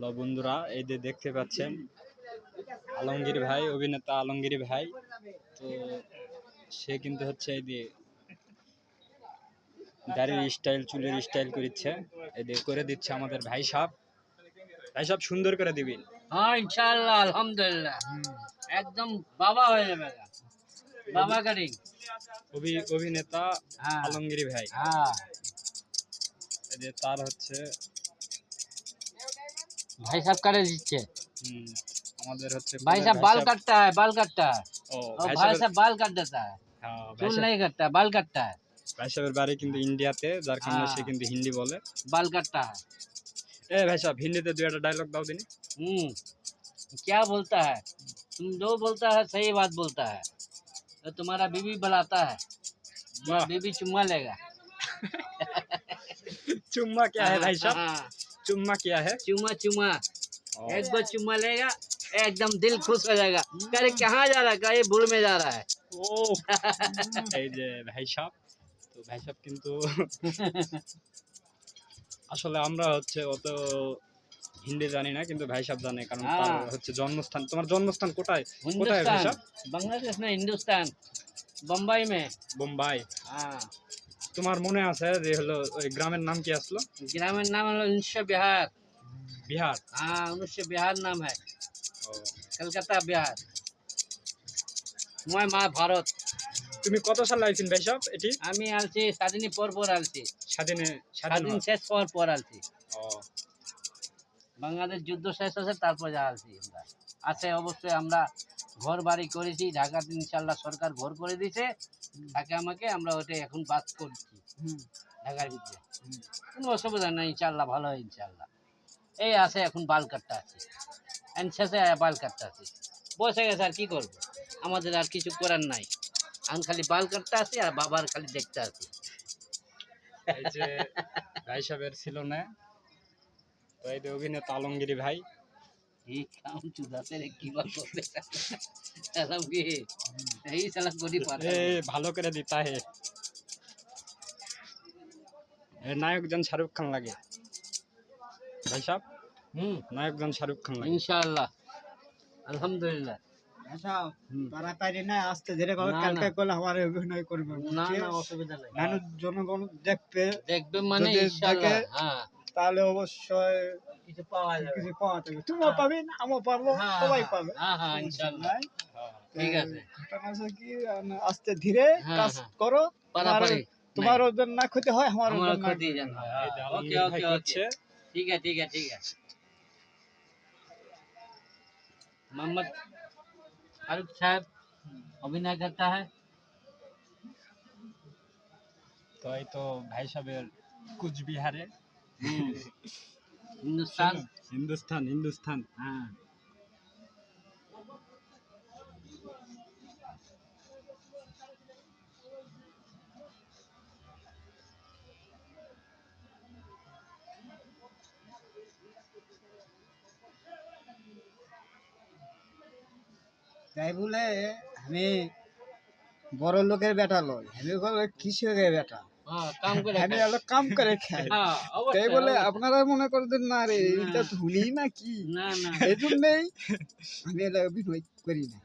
Hello বন্ধুরা এই যে দেখতে পাচ্ছেন আলমগীর ভাই অভিনেতা আলমগীর ভাই। তো সে কিন্তু হচ্ছে এই যে দাড়ির স্টাইল চুলের স্টাইল করেছে এই যে করে দিচ্ছে আমাদের ভাই সাহ ভাই সাহ সুন্দর করে দিবি হ্যাঁ ইনশাআল্লাহ আলহামদুলিল্লাহ। একদম বাবা হয়ে যাবে। বাবা গাড়ি। অভি অভিনেতা হ্যাঁ। আলমগীর ভাই। হ্যাঁ। এই যে তার হচ্ছে भाई साहब करे दीजिए হুম, আমাদের হচ্ছে भाई साहब बाल काटता है बाल काटता है ও और ভাই भाई সাহেবের- साहब बाल काट देता है হ্যাঁ, ভাই चूल সাহেব- नहीं करता है बाल काटता है ভাই সাহেবের বাড়ি কিন্তু ইন্ডিয়াতে যার কারণে সে হ্যাঁ। কিন্তু হিন্দি বলে बाल काटता है এ ভাই সাহেব হিন্দিতে দু একটা ডায়লগ দাও দিনি हम्म क्या बोलता है तुम जो बोलता है सही बात बोलता है तो तुम्हारा बीबी बुलाता है वाह। बीबी चुम्मा लेगा चुम्मा क्या है भाई साहब हाँ, चुम्मा क्या है चुम्मा चुम्मा ओ, एक बार चुम्मा लेगा एकदम दिल खुश हो जाएगा करे कहाँ जा रहा है कहे भूल में जा रहा है ও এই যে ভাই সাহেব তো ভাই সাহেব কিন্তু আসলে আমরা হচ্ছে অত হিন্দি জানি না কিন্তু ভাই সাহেব জানে কারণ তার হ্যাঁ। হচ্ছে জন্মস্থান তোমার জন্মস্থান কোথায় কোথায় ভাই हिंदुस्तान साहब? बांग्लादेश में हिंदुस्तान बम्बई में বোম্বাই हाँ তোমার মনে আছে যে হলো ওই গ্রামের নাম কি আসলো? গ্রামের নাম হলো উনিশশো বিহার। বিহার। হ্যাঁ উনিশশো বিহার নাম হ্যাঁ। কলকাতা বিহার। মই মা ভারত। তুমি কত সালে আইছেন ভাইসব এটি? আমি আলছি স্বাধীনী পর পর আলছি স্বাধীনে স্বাধীন শেষ পর পর আলছি বাংলাদেশ যুদ্ধ শেষ হয়েছে তারপর যা আলছি আমরা। আছে অবশ্যই আমরা ঘর বাড়ি করেছি ঢাকাতে ইনশাল্লাহ সরকার ঘর করে দিয়েছে। তাকে আমাকে আমরা ওটাই এখন বাস করছি। ঢাকার ভিতরে। কোনো অসুবিধা নেই ইনশাল্লাহ ভালো হয় ইনশাল্লাহ এই আছে এখন বাল কাটতে আছে। এন্ড শেষে বাল কাটতে আছে বসে গেছে আর কি করব? আমাদের আর কিছু করার নাই। আমি খালি বাল কাটতে আছি আর বাবার খালি দেখতে আছি। ভাই সাহেবের ছিল না তো এই অভিনেতা আলমগীরি ভাই। এই কাম চুদাতে রে কি বাল করবে সালাম কি? এই সালাম করি পাতা এ ভালো করে দিতা হে। এ নায়কজন শাহরুখ খান লাগে। ভাই সাহেব হুম। নায়কজন শাহরুখ খান লাগে। ইনশাআল্লাহ। আলহামদুলিল্লাহ। জনগণ দেখবে। দেখবে মানে যদি ইনশাআল্লাহ দেখে- হ্যাঁ তাহলে অবশ্যই কিছু পাওয়া যাবে কিছু পাওয়া যাবে তুমিও পাবে আমিও পারবো হ্যাঁ, সবাই হ্যাঁ, পাবে হ্যাঁ হ্যাঁ ইনশাআল্লাহ নাই? ঠিক তো আছে। ঘটনা আছে কি আহ, আস্তে ধীরে হ্যাঁ, কাজ হ্যাঁ। করো তোমার পারাপারি তোমার ওজন না ক্ষতি হয় আমার আমার ওজন না ক্ষতি যেন হয়। এই যে ওকে আলমগীর ভাই ওকে করছে ওকে ठीक है ठीक है ठीक है मोहम्मद फारूक साहब अभिनय करता है তো এই তো ভাই সাহেবের কুচবিহারে হিন্দুস্তান। হিন্দুস্তান হিন্দুস্তান। হ্যাঁ। তাই বলে আমি বড় লোকের বেটা লই। আমি কিসের বেটা? হ্যাঁ, আমি হ্যাঁ, আলো কাম করে খাই হ্যাঁ, তাই বলে আপনারা মনে না রে এটা ধুলি না কি? না না। এই আমি এটা অভিনয় করি না।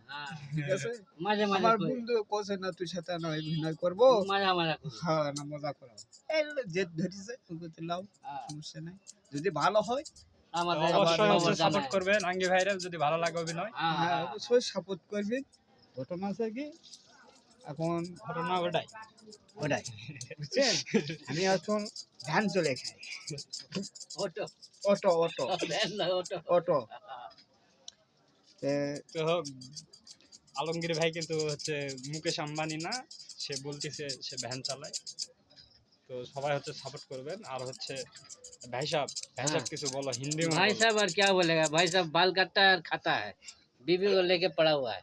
মাঝে মাঝে আমার বন্ধু কোসে না তুই সাথে না অভিনয় করব? মাঝে মাঝে হ্যাঁ না মজা করো এই ধরিছে লাও সমস্যা নাই। যদি ভালো হয় আমাদের অবশ্যই অবশ্যই সাপোর্ট করবেন আঙ্গি ভাইরা যদি ভালো লাগে অভিনয়। হ্যাঁ অবশ্যই সাপোর্ট করবেন। ঘটনা আছে কি? এখন ঘটনা ওটাই ওটাই বুঝছেন আমি এখন ধান চলে খাই auto auto auto auto auto তো হোক আলমগীর ভাই কিন্তু হচ্ছে মুকেশ আম্বানি না সে বলতেছে সে ভ্যান চালায় তো সবাই হচ্ছে সাপোর্ট করবেন আর হচ্ছে ভাই সাহেব ভাই সাহেব হ্যাঁ। কিছু বলো হিন্দি भाई साहब और क्या बोलेगा भाई साहब बाल काटता है और खाता है बीबी को लेके पड़ा हुआ है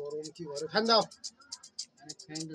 গরম কি ঘরে ফ্যান দাও ফ্যান তো